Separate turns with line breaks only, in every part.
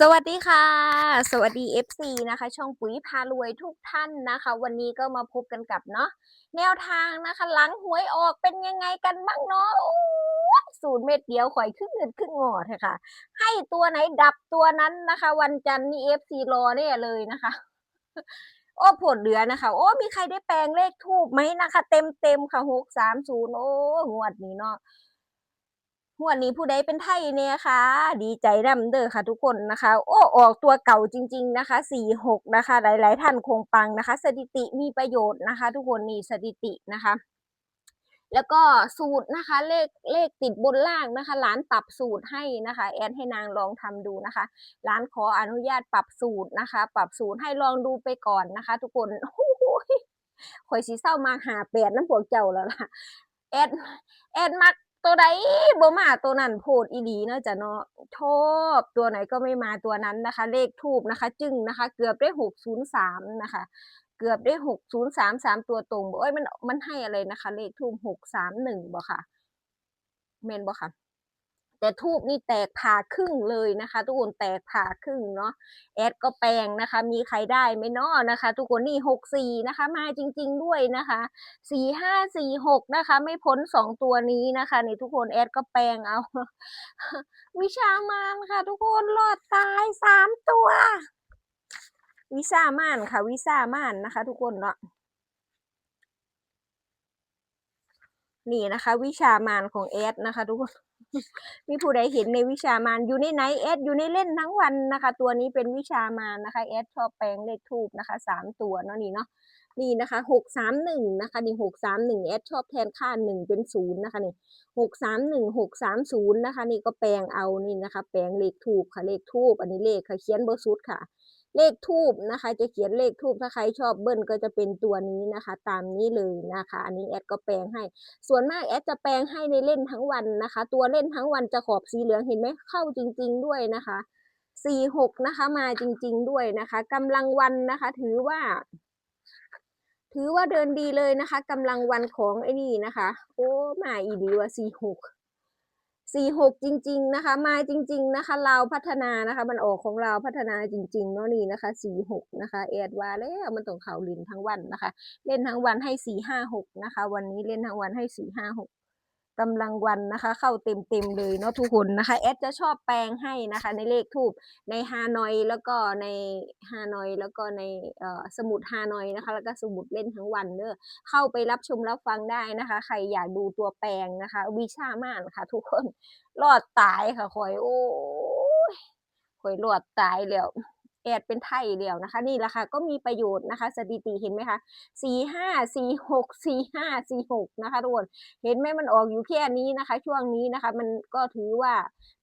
สวัสดีค่ะ สวัสดี FC นะคะ ช่องปุ๋ยพารวยทุกท่านนะคะ วันนี้ก็มาพบกันกับเนาะแนวทางนะคะ หลังหวยออกเป็นยังไงกันบ้างเนาะโอ้ยสูตรเม็ดเดียวข่อยครึ่งเงินครึ่งงอดค่ะ ให้ตัวไหนดับตัวนั้นนะคะ วันจันทร์นี่ FC รอเนี่ยเลยนะคะ โอ้ผลเหลือนะคะ โอ้มีใครได้แปลงเลขทูบไหมนะคะ เต็มเต็มค่ะหกสามศูนย์โอ้งวดนี้เนาะ งวนี้ผู้ใดเป็นไทยเนี่ยคะดีใจนำเด้อค่ะทุกคนนะคะ โอ้ออกตัวเก่าจริง ๆนะคะสี่หกนะคะ หลายๆท่านคงปังนะคะ สถิติมีประโยชน์นะคะ ทุกคนนี่สถิตินะคะ แล้วก็สูตรนะคะ เลขเลขติดบนล่างนะคะร้านปรับสูตรให้นะคะ แอดให้นางลองทำดูนะคะร้านขออนุญาตปรับสูตรนะคะ ปรับสูตรให้ลองดูไปก่อนนะคะ ทุกคนโอ้โหข่อยสีเศร้ามาหาแปดน้ำพวกเจ้าแล้วล่ะแอดแอดมัก ตัวใดบ่มาตัวนั้นโพดอีหลีเนาะจ้ะเนาะชอบตัวไหนก็ไม่มาตัวนั้นนะคะ เลขทูบนะคะ จึงนะคะ เกือบได้หกศูนย์สามนะคะ เกือบได้หกศูนย์สามสามตัวตรงบอกเอ้ยมันมันให้อะไรนะคะ เลขทูบหกสามหนึ่งบ่ค่ะเมนบ่ค่ะ แต่ทูบนี่แตกผ่าครึ่งเลยนะคะ ทุกคนแตกผ่าครึ่งเนาะแอดก็แปลงนะคะ มีใครได้ไหมเนาะนะคะ ทุกคนนี่หกสี่นะคะ มาจริง ๆด้วยนะคะสี่ห้าสี่หกนะคะ ไม่พ้นสองตัวนี้นะคะนี่ทุกคนแอดก็แปลงเอา วิชามานค่ะ ทุกคนรอดตายสามตัว วิซ่ามานค่ะ วิซ่ามานนะคะ ทุกคนเนาะนี่นะคะ วิชามานของแอดนะคะ ทุกคน มีผู้ใดเห็นในวิชามานอยู่ในไหนแอดอยู่ในเล่นทั้งวันนะคะ ตัวนี้เป็นวิชามานนะคะแอดชอบแปลงเลขทูบนะคะสามตัวเนาะนี่เนาะนี่นะคะหกสามหนึ่งนะคะนี่หกสามหนึ่งแอดชอบแทนค่าหนึ่งเป็นศูนย์นะคะนี่หกสามหนึ่งหกสามศูนย์นะคะ นี่ก็แปลงเอานี่นะคะ แปลงเลขทูบค่ะเลขทูบอันนี้เลขค่ะเขียนเบอร์สุดค่ะ เลขทูบนะคะ จะเขียนเลขทูบถ้าใครชอบเบิ้ลก็จะเป็นตัวนี้นะคะ ตามนี้เลยนะคะ อันนี้แอดก็แปลงให้ ส่วนมากแอดจะแปลงให้ในเล่นทั้งวันนะคะ ตัวเล่นทั้งวันจะขอบสีเหลืองเห็นไหมเข้าจริง ๆ ด้วยนะคะสี่หกนะคะมาจริง ๆ ด้วยนะคะกำลังวันนะคะ ถือว่า ถือว่าเดินดีเลยนะคะกำลังวันของไอ้นี่นะคะ โอ้มาอีดีว่าสี่หก สี่หกจริง ๆ นะคะ มาจริง ๆ นะคะ เราพัฒนานะคะ มันออกของเราพัฒนาจริงๆเนาะนี่นะคะสี่หกนะคะแอดว่าแล้วมันต้องเข่าลินทั้งวันนะคะ เล่นทั้งวันให้สี่ห้าหกนะคะ วันนี้เล่นทั้งวันให้สี่ห้าหก กำลังวันนะคะ เข้าเต็มเต็มๆเลยเนาะทุกคนนะคะแอดจะชอบแปลงให้นะคะ ในเลขทูบในฮานอยแล้วก็ในฮานอยแล้วก็ในสมุดฮานอยนะคะ แล้วก็สมุดเล่นทั้งวันเด้อเข้าไปรับชมรับฟังได้นะคะ ใครอยากดูตัวแปลงนะคะ วิชามานค่ะ ทุกคนรอดตายค่ะคอยโอ้ยคอยรอดตายแล้ว แอดเป็นไทยเดียวนะคะ นี่แหละค่ะก็มีประโยชน์นะคะ สถิติเห็นไหมคะสี่ห้าสี่หกสี่ห้าสี่หกนะคะทุกคนเห็นไหมมันออกอยู่แค่นี้นะคะ ช่วงนี้นะคะ มันก็ถือว่า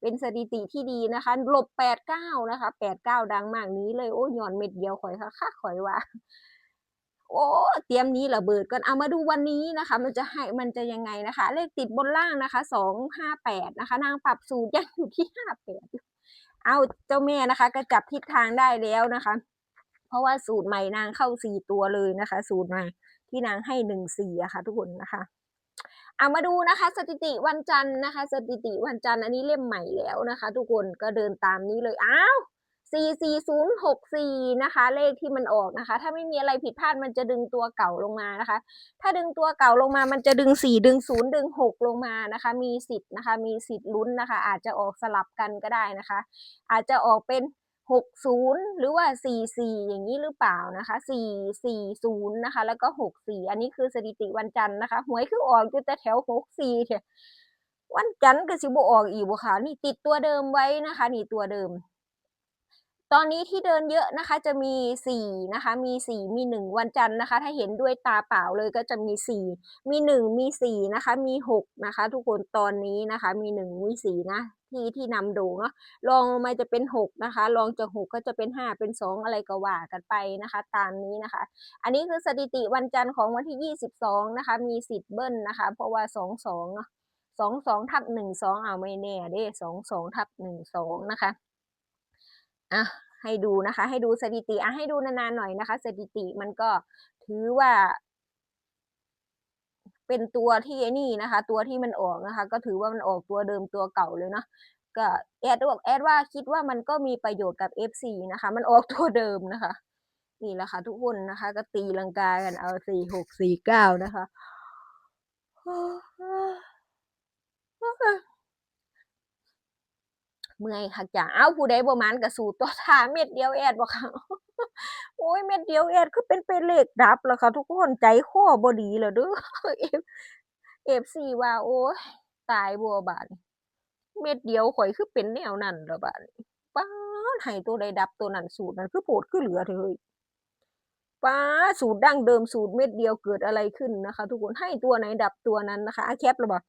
เป็นสถิติที่ดีนะคะหลบแปดเก้านะคะแปดเก้าดังมากนี้เลยโอ้ยหย่อนเม็ดเดียวข่อยค่ะค่ะข่อยว่าโอ้เตรียมนี้ระเบิดกันเอามาดูวันนี้นะคะ มันจะให้มันจะยังไงนะคะ เลขติดบนล่างนะคะสองห้าแปดนะคะ นางปรับสูตรยังอยู่ที่ห้าแปด เอาเจ้าแม่นะคะ ก็จับทิศทางได้แล้วนะคะ เพราะว่าสูตรใหม่นางเข้าสี่ตัวเลยนะคะ สูตรใหม่ที่นางให้หนึ่งสี่อะค่ะ ทุกคนนะคะเอามาดูนะคะ สถิติวันจันทร์นะคะ สถิติวันจันทร์อันนี้เล่มใหม่แล้วนะคะ ทุกคนก็เดินตามนี้เลยอ้าว สี่สี่ศูนะคะ เลขที่มันออกนะคะ ถ้าไม่มีอะไรผิดพลาดมันจะดึงตัวเก่าลงมานะคะ ถ้าดึงตัวเก่าลงมามันจะดึงสี่ดึงศูนย์ดึงหกลงมานะคะ มีสิทธิ์นะคะ มีสิทธิ์ลุ้นนะคะ อาจจะออกสลับกันก็ได้นะคะ อาจจะออกเป็นหกศูนย์หรือว่าสี่สี่อย่างนี้หรือเปล่านะคะสี่สี่ศูนะคะ แล้วก็หกสี่อันนี้คือสถิติวันจันทร์นะคะ หวยคือออกอยู่แต่แถวหกสี่เถอะวันจันทร์ก็สิบออกอีกบ่ค่ะนี่ติดตัวเดิมไว้นะคะ นี่ตัวเดิม ตอนนี้ที่เดินเยอะนะคะจะมีสี่นะคะ มีสี่มีหนึ่งวันจันทร์นะคะ ถ้าเห็นด้วยตาเปล่าเลยก็จะมีสี่มีหนึ่งมีสี่นะคะ มีหกนะคะ ทุกคนตอนนี้นะคะ มีหนึ่งมีสี่นะ ที่ที่นำด่งเนาะลองลงมาจะเป็นหกนะคะ ลองจากหกก็จะเป็นห้าเป็นสองอะไรก็ว่ากันไปนะคะ ตามนี้นะคะ อันนี้คือสถิติวันจันทร์ของวันที่ยี่สิบสองนะคะ มีสิทธิ์เบิ้ลนะคะ เพราะว่าสองสองเนาะสองสองทับหนึ่งสองเอาไม่แน่เด้สองสองทับหนึ่งสองนะคะ อะให้ดูนะคะ ให้ดูสถิติอะให้ดูนานๆหน่อยนะคะ สถิติมันก็ถือว่า เป็นตัวที่นี่นะคะ ตัวที่มันออกนะคะ ก็ถือว่ามันออกตัวเดิมตัวเก่าเลยเนาะก็แอดบอกแอดว่าคิดว่ามันก็มีประโยชน์กับ FC นะคะ มันออกตัวเดิมนะคะ นี่แหละค่ะทุกคนนะคะ ก็ตีลังกากันเอาสี่หกสี่เก้านะคะ เมื่อยค่ะจ้ะเอ้าผู้ใดบ่มันกับสูตรตัวทาเม็ดเดียวแอดบ่ค่ะโอ้ยเม็ดเดียวแอดคือเป็นเป็นเลขดับแล้วค่ะ ทุกคนใจคอบ่ดีแล้วเด้อเอฟซีว่าโอ้ยตายบัวบาดนี้เม็ดเดียวข่อยคือเป็นแนวนั้นแล้วบาดนี้ป้าให้ตัวใดดับตัวนั้นสูตรนั้นคือโพดคือเหลือเถอะเฮ้ยป้าสูตรดั้งเดิมสูตรเม็ดเดียวเกิดอะไรขึ้นนะคะ ทุกคนให้ตัวไหนดับตัวนั้นนะคะอาแคปหรือเปล่า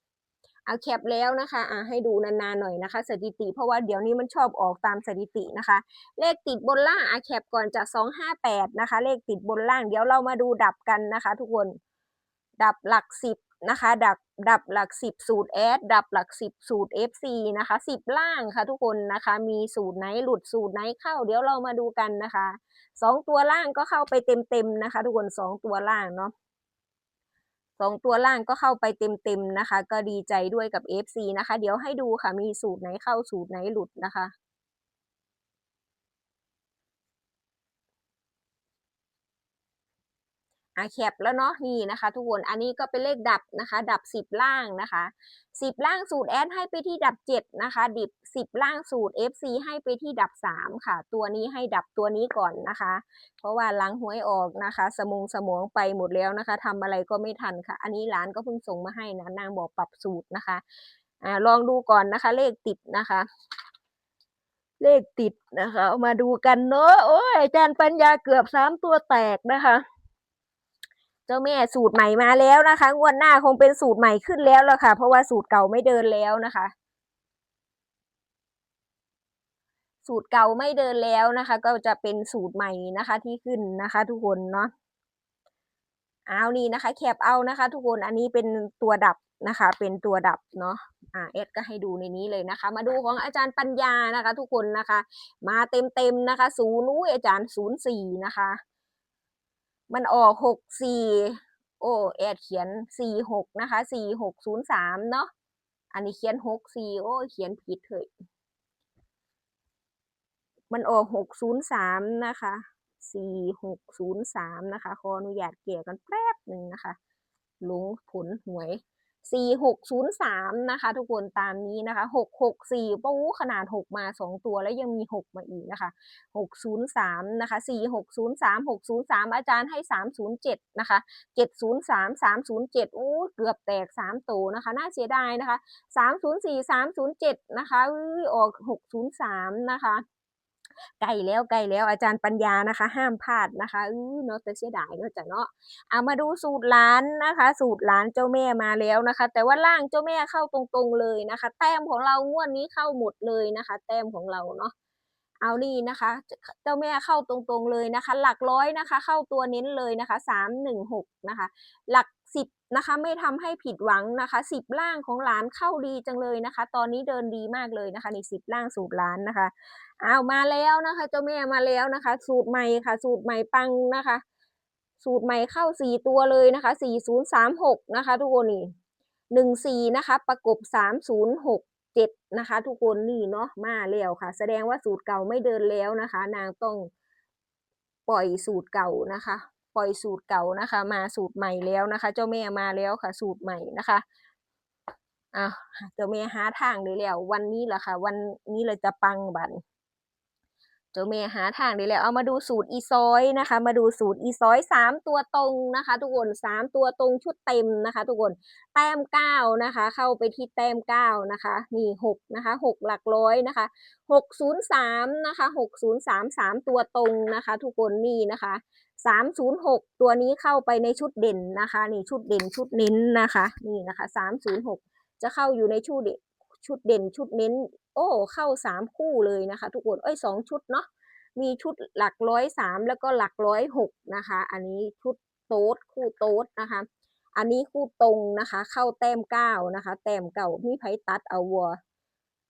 เอาแคปแล้วนะคะอ่าให้ดูนานๆหน่อยนะคะ สถิติ เพราะว่าเดี๋ยวนี้มันชอบออกตามสถิตินะคะ เลขติดบนล่างอาแคปก่อนจากสองห้าแปดนะคะ เลขติดบนล่างเดี๋ยวเรามาดูดับกันนะคะ ทุกคนดับหลักสิบนะคะ ดับดับหลักสิบสูตรแอดดับหลักสิบสูตร FC นะคะสิบล่างค่ะทุกคนนะคะ มีสูตรไหนหลุดสูตรไหนเข้า เดี๋ยวเรามาดูกันนะคะสองตัวล่างก็เข้าไปเต็มๆนะคะ ทุกคนสองตัวล่างเนาะ สองตัวล่างก็เข้าไปเต็มๆนะคะ ก็ดีใจด้วยกับ FC นะคะ เดี๋ยวให้ดูค่ะมีสูตรไหนเข้าสูตรไหนหลุดนะคะ อาแคปแล้วเนาะนี่นะคะ ทุกคนอันนี้ก็เป็นเลขดับนะคะ ดับสิบล่างนะคะสิบล่างสูตรแอดให้ไปที่ดับเจ็ดนะคะ ดิบสิบล่างสูตร FC ให้ไปที่ดับสามค่ะ ตัวนี้ให้ดับตัวนี้ก่อนนะคะ เพราะว่าหลังหวยออกนะคะ สมองสมองไปหมดแล้วนะคะทำอะไรก็ไม่ทันค่ะ อันนี้ร้านก็เพิ่งส่งมาให้นะนางบอกปรับสูตรนะคะอ่าลองดูก่อนนะคะ เลขติดนะคะเลขติดนะคะ เอามาดูกันเนอะโอ้ยอาจารย์ปัญญาเกือบสามตัวแตกนะคะ จ้าแม่สูตรใหม่มาแล้วนะคะ งวดหน้าคงเป็นสูตรใหม่ขึ้นแล้วล่ะค่ะ เพราะว่าสูตรเก่าไม่เดินแล้วนะคะ สูตรเก่าไม่เดินแล้วนะคะ ก็จะเป็นสูตรใหม่นะคะ ที่ขึ้นนะคะ ทุกคนเนาะเอานี่นะคะ แคปเอานะคะ ทุกคนอันนี้เป็นตัวดับนะคะ เป็นตัวดับเนาะอ่าเอสก็ให้ดูในนี้เลยนะคะ มาดูของอาจารย์ปัญญานะคะ ทุกคนนะคะ มาเต็มเต็มๆนะคะศูนย์อุ้ยอาจารย์ศูนย์สี่นะคะ มันออกหกสี่โอ้แอดเขียนสี่หกนะคะสี่หกศูนย์สามเนาะอันนี้เขียนหกสี่โอ้เขียนผิดเถอะมันออกหกศูนย์สามนะคะสี่หกศูนย์สามนะคะขออนุญาตเกี่ยกันแป๊บหนึ่งนะคะ ลงผลหวย สี่หกศูนย์สามนะคะ ทุกคนตามนี้นะคะหกหกสี่ปู้ขนาดหกมาสองตัวแล้วยังมีหกมาอีกนะคะหกศูนย์สามนะคะสี่หกศูนย์สามหกศูนย์สามอาจารย์ให้สามศูนย์เจ็ดนะคะเจ็ดศูนย์สามสามศูนย์เจ็ดอู้เกือบแตกสามตัวนะคะ น่าเสียดายนะคะสามศูนย์สี่สามศูนย์เจ็ดนะคะอือออกหกศูนย์สามนะคะ ไกลแล้วไกลแล้วอาจารย์ปัญญานะคะ ห้ามพลาดนะคะอือเนาะแต่เสียดายเนาะจ้ะเนาะเอามาดูสูตรร้านนะคะ สูตรร้านเจ้าแม่มาแล้วนะคะ แต่ว่าล่างเจ้าแม่เข้าตรงๆเลยนะคะ แต้มของเรางวดนี้เข้าหมดเลยนะคะ แต้มของเราเนาะเอานี่นะคะ เจ้าแม่เข้าตรงๆเลยนะคะ หลักร้อยนะคะ เข้าตัวเน้นเลยนะคะสามหนึ่งหกนะคะ หลัก สิบนะคะไม่ทำให้ผิดหวังนะคะสิบล่างของหลานเข้าดีจังเลยนะคะ ตอนนี้เดินดีมากเลยนะคะในสิบล่างสูตรล้านนะคะเอามาแล้วนะคะเจ้าแม่มาแล้วนะคะ สูตรใหม่ค่ะ สูตรใหม่ปังนะคะ สูตรใหม่เข้าสี่ตัวเลยนะคะสี่ศูนย์สามหกนะคะทุกคนนี่หนึ่งสี่นะคะประกบสามศูนย์หกเจ็ดนะคะ ทุกคนนี่เนาะมาแล้วค่ะ แสดงว่าสูตรเก่าไม่เดินแล้วนะคะ นางต้องปล่อยสูตรเก่านะคะ ปล่อยสูตรเก่านะคะ มาสูตรใหม่แล้วนะคะ เจ้าแม่มาแล้วค่ะ สูตรใหม่นะคะอะเจ้าแม่หาทางเลยแล้ว วันนี้แหละค่ะ วันนี้เลยจะปังบัน เจ้าแม่หาทางได้แล้ว เอามาดูสูตรอีซอยนะคะ มาดูสูตรอีซอยสามตัวตรงนะคะ ทุกคนสามตัวตรงชุดเต็มนะคะ ทุกคนแต้มเก้านะคะ เข้าไปที่แต้มเก้านะคะ นี่หกนะคะหกหลักร้อยนะคะหกศูนย์สามนะคะหกศูนย์สามสามตัวตรงนะคะ ทุกคนนี่นะคะสามศูนย์หกตัวนี้เข้าไปในชุดเด่นนะคะ นี่ชุดเด่นชุดเน้นนะคะ นี่นะคะสามศูนย์หกจะเข้าอยู่ในชุดเด่น ชุดเด่นชุดเน้น โอ้เข้าสามคู่เลยนะคะ ทุกคนเอ้ยสองชุดเนาะมีชุดหลักร้อยสามแล้วก็หลักร้อยหกนะคะ อันนี้ชุดโต๊ดคู่โต๊ดนะคะ อันนี้คู่ตรงนะคะ เข้าแต้มเก้านะคะ แต้มเก่ามีไพตัดเอาวัว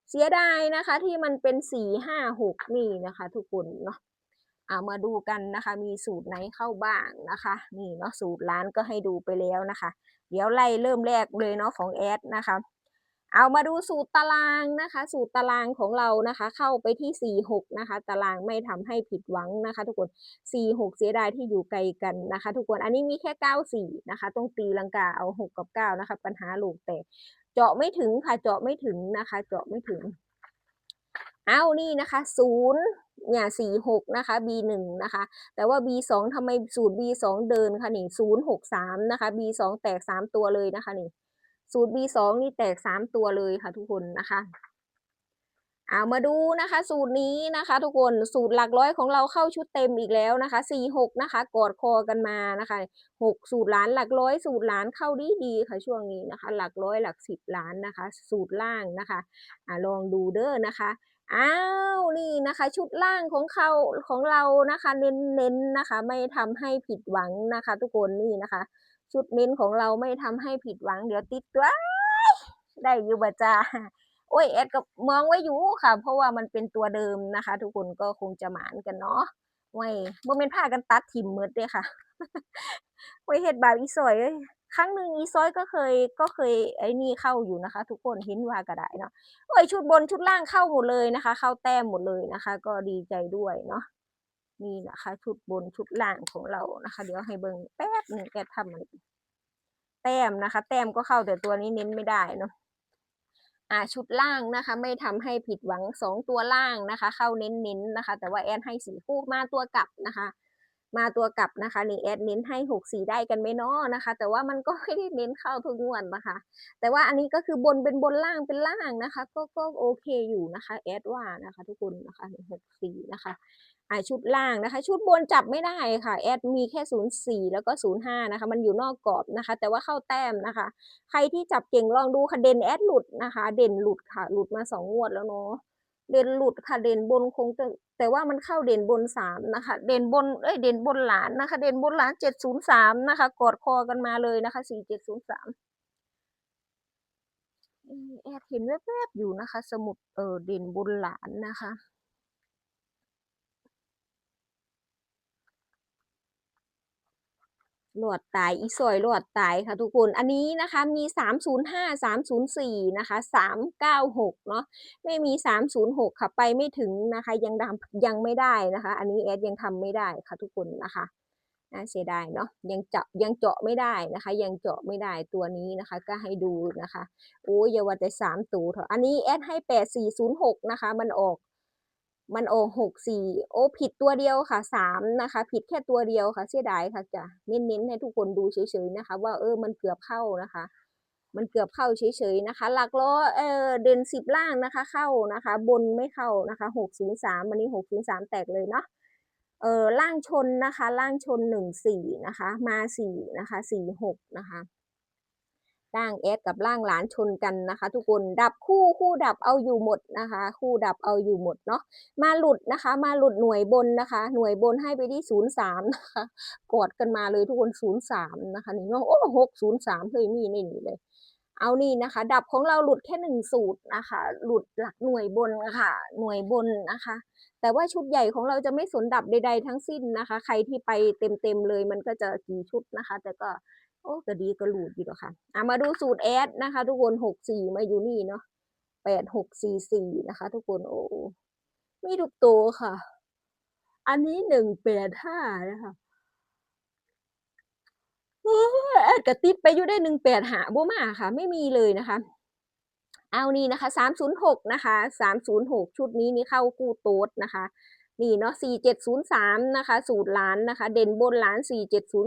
เสียดายนะคะที่มันเป็นสี่ห้าหกนี่นะคะ ทุกคนเนาะเอามาดูกันนะคะ มีสูตรไหนเข้าบ้างนะคะ นี่เนาะสูตรร้านก็ให้ดูไปแล้วนะคะ เดี๋ยวไล่เริ่มแรกเลยเนาะของแอดนะคะ เอามาดูสูตรตารางนะคะ สูตรตารางของเรานะคะ เข้าไปที่ 46 นะคะ ตารางไม่ทำให้ผิดหวังนะคะ ทุกคน 46 เสียดายที่อยู่ไกลกันนะคะ ทุกคนอันนี้มีแค่ 94 นะคะ ต้องตีลังกาเอา 6 กับ 9 นะคะ ปัญหาลูกแตกเจาะไม่ถึงค่ะเจาะไม่ถึงนะคะ เจาะไม่ถึงเอานี่นะคะศูนย์เนี่ยสี่หกนะคะ B หนึ่งนะคะ แต่ว่า B สองทำไมสูตร B สองเดินคะนี่ศูนย์หกสามนะคะ B สองแตกสามตัวเลยนะคะนี่ สูตร B สองนี่แตกสามตัวเลยค่ะทุกคนนะคะเอามาดูนะคะ สูตรนี้นะคะ ทุกคนสูตรหลักร้อยของเราเข้าชุดเต็มอีกแล้วนะคะสี่หกนะคะ กอดคอกันมานะคะหกสูตรล้านหลักร้อยสูตรล้านเข้าดีดีค่ะช่วงนี้นะคะ หลักร้อยหลักสิบล้านนะคะ สูตรล่างนะคะอ่าลองดูเด้อนะคะอ้าวนี่นะคะ ชุดล่างของเขาของเรานะคะ เน้นเน้นนะคะ ไม่ทำให้ผิดหวังนะคะ ทุกคนนี่นะคะ ชุดเน้นของเราไม่ทำให้ผิดหวังเดี๋ยวติดตัวได้อยู่บ่จ้าโอ้ยแอดก็มองไว้อยู่ค่ะ เพราะว่ามันเป็นตัวเดิมนะคะ ทุกคนก็คงจะหมานกันเนาะไว้บ่แม่นพากันตัดถิ่มหมดเด้ค่ะไว้เฮ็ดบาปอีซอยครั้งหนึ่งอีซอยก็เคยก็เคยไอ้นี่เข้าอยู่นะคะ ทุกคนเห็นว่าก็ได้เนาะโอ้ยชุดบนชุดล่างเข้าหมดเลยนะคะ เข้าแต้มหมดเลยนะคะ ก็ดีใจด้วยเนาะ นี่นะคะ ชุดบนชุดล่างของเรานะคะ เดี๋ยวให้เบิ่งแป๊บหนึงแกทำมันแต้มนะคะ แต้มก็เข้าแต่ตัวนี้เน้นไม่ได้เนาะอ่าชุดล่างนะคะ ไม่ทำให้ผิดหวังสองตัวล่างนะคะ เข้าเน้นๆนะคะ แต่ว่าแอนให้สีคู่มาตัวกลับนะคะ มาตัวกลับนะคะนี่แอดเน้นให้หกสีได้กันไหมเนาะนะคะ แต่ว่ามันก็ไม่ได้เน้นเข้าทุกงวดนะคะ แต่ว่าอันนี้ก็คือบนเป็นบนล่างเป็นล่างนะคะ ก็ก็โอเคอยู่นะคะแอดว่านะคะ ทุกคนนะคะหกสีนะคะ ชุดล่างนะคะ ชุดบนจับไม่ได้ค่ะ แอดมีแค่ศูนย์สี่แล้วก็ศูนะคะ มันอยู่นอกกรอบนะคะ แต่ว่าเข้าแต้มนะคะ ใครที่จับเก่งลองดูค่ะเด่นแอดหลุดนะคะ เด่นหลุดค่ะ หลุดมาสองงวดแล้วเนาะเด่นหลุดค่ะเด่นบนคงจะแต่ว่ามันเข้าเด่นบนสามนะคะ เด่นบนเอ้ยเด่นบนหลานนะคะ เด่นบนหลานเจ็ดศูนย์สามนะคะกอดคอกันมาเลยนะคะสี่เจ็ดศูนย์สามแอดเห็นแวบๆอยู่นะคะ สมุดเออเด่นบนหลานนะคะ หลอดตายอีซอยหลอดตายค่ะทุกคน อันนี้นะคะมี 305 304 นะคะ 396 เนาะไม่มี 306 ค่ะ ไปไม่ถึงนะคะ ยังดำยังไม่ได้นะคะ อันนี้แอดยังทำไม่ได้ค่ะทุกคนนะคะน่าเสียดายเนาะยังเจาะยังเจาะไม่ได้นะคะ ยังเจาะไม่ได้ตัวนี้นะคะ ก็ให้ดูนะคะโอ้ยอย่าว่าแต่สามตัวเถอะอันนี้แอดให้8406นะคะ มันออก มันออกหกสี่โอ้ผิดตัวเดียวค่ะสามนะคะ ผิดแค่ตัวเดียวค่ะเสียดายค่ะจะเน้นๆให้ทุกคนดูเฉยๆนะคะ ว่าเออมันเกือบเข้านะคะ มันเกือบเข้าเฉยๆนะคะ หลักล้อเออเด่นสิบล่างนะคะ เข้านะคะ บนไม่เข้านะคะหกศูนย์สามวันนี้หกศูนย์สามแตกเลยเนาะเออล่างชนนะคะ ล่างชนหนึ่งสี่นะคะ มาสี่นะคะสี่หกนะคะ ร่างแอดกับร่างหลานชนกันนะคะ ทุกคนดับคู่คู่ดับเอาอยู่หมดนะคะ คู่ดับเอาอยู่หมดเนาะมาหลุดนะคะ มาหลุดหน่วยบนนะคะ หน่วยบนให้ไปที่ศูนย์สามนะคะกอดกันมาเลยทุกคนศูนย์สามนะคะนี่เนาะโอ้หกศูนย์สามเลยมีในนี้เลยเอานี่นะคะ ดับของเราหลุดแค่หนึ่งสูตรนะคะ หลุดหลักหน่วยบนค่ะ หน่วยบนนะคะ แต่ว่าชุดใหญ่ของเราจะไม่สนดับใด ๆ ทั้งสิ้นนะคะ ใครที่ไปเต็มๆเลยมันก็จะกี่ชุดนะคะ แต่ก็ โอ้ก็ดีก็หลุดอยู่หรอกค่ะอะมาดูสูตรแอดนะคะ ทุกคนหกสี่มาอยู่นี่เนาะแปดหกสี่สี่นะคะ ทุกคนโอ้มีทุกตัวค่ะ อันนี้หนึ่งแปดห้านะคะโอ้แอดกระติดไปอยู่ได้หนึ่งแปดหาบ่มาค่ะ ไม่มีเลยนะคะ เอานี่นะคะสามศูนย์หกนะคะสามศูนย์หกชุดนี้นี่เข้าคู่โต๊ดนะคะ นี่เนาะสี่เจ็ดศูนะคะ สูตรล้านนะคะ เด่นบนล้านสี่เจ็ดศู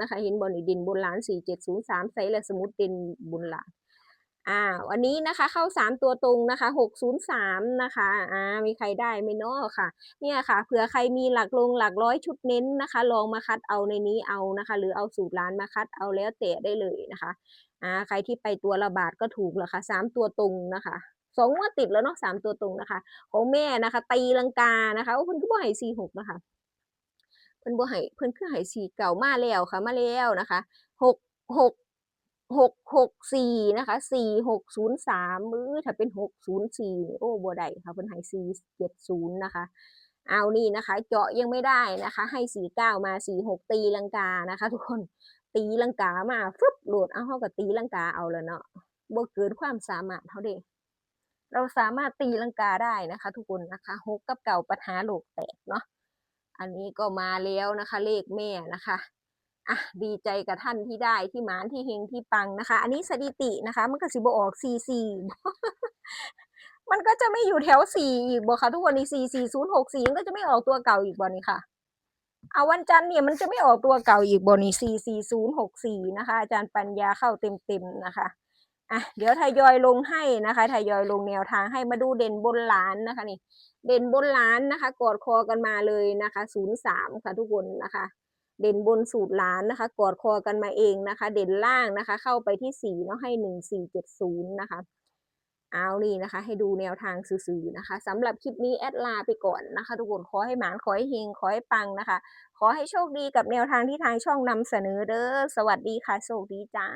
นะคะ เห็นบอลนี่เด่นบนล้านสี่เจ็ดศูนย์สมใส่และสมุดเด่นบนล้าน อ่า วันนี้นะคะเข้าสามตัวตรงนะคะหกศูนะคะ อ่า มีใครได้ไหมเนาะค่ะ เนี่ยค่ะ เผื่อใครมีหลักลงหลักร้อยชุดเน้นนะคะ ลองมาคัดเอาในนี้เอานะคะ หรือเอาสูตรล้านมาคัดเอาแล้วแต่ได้เลยนะคะ อ่า ใครที่ไปตัวละบาทก็ถูกแล้วค่ะสามตัวตรงนะคะ สองงวดติดแล้วเนาะสามตัวตรงนะคะ ของแม่นะคะ ตีลังกานะคะโอ้เพิ่นก็บ่ให้สี่หกนะคะเพิ่นบ่ให้เพิ่นคือให้สี่เก่ามาแล้วค่ะมาแล้วนะคะหกหกหกหกสี่นะคะสี่หกศูนย์สามมือถ้าเป็นหกศูนย์สี่โอ้บ่ได้ค่ะเพิ่นให้สี่เจ็ดศูนย์นะคะ เอานี่นะคะ เจาะยังไม่ได้นะคะ ให้สี่เก้ามาสี่หกตีลังกานะคะ ทุกคนตีลังกามาฟึบโหลดเอาเฮาก็ตีลังกาเอาแล้วเนาะบ่เกินความสามารถเฮาเด้ เราสามารถตีลังกาได้นะคะ ทุกคนนะคะหกกับเก่าปัญหาโลกแตกเนาะอันนี้ก็มาแล้วนะคะ เลขแม่นะคะอะดีใจกับท่านที่ได้ที่หมานที่เฮงที่ปังนะคะ อันนี้สถิตินะคะ มันก็สิบออกซีซีมันก็จะไม่อยู่แถวสี่อีกบ่ค่ะทุกคนนี่สี่สี่ศูนย์หกสี่ก็จะไม่ออกตัวเก่าอีกบ่นี่ค่ะเอาวันจันทร์เนี่ยมันจะไม่ออกตัวเก่าอีกบ่นี่สี่สี่ศูนย์หกสี่นะคะ อาจารย์ปัญญาเข้าเต็มเต็มนะคะ อะเดี๋ยวทยอยลงให้นะคะทยอยลงแนวทางให้มาดูเด่นบนหลานนะคะนี่ เด่นบนหลานนะคะ กอดคอกันมาเลยนะคะศูนย์สามค่ะทุกคนนะคะ เด่นบนสูตรหลานนะคะ กอดคอกันมาเองนะคะ เด่นล่างนะคะ เข้าไปที่สี่เนาะให้หนึ่งสี่เจ็ดศูนย์นะคะเอานี่นะคะ ให้ดูแนวทางสื่อๆนะคะสำหรับคลิปนี้แอดลาไปก่อนนะคะ ทุกคนขอให้หมานขอให้เฮงขอให้ปังนะคะ ขอให้โชคดีกับแนวทางที่ทางช่องนำเสนอเด้อสวัสดีค่ะโชคดีจ้า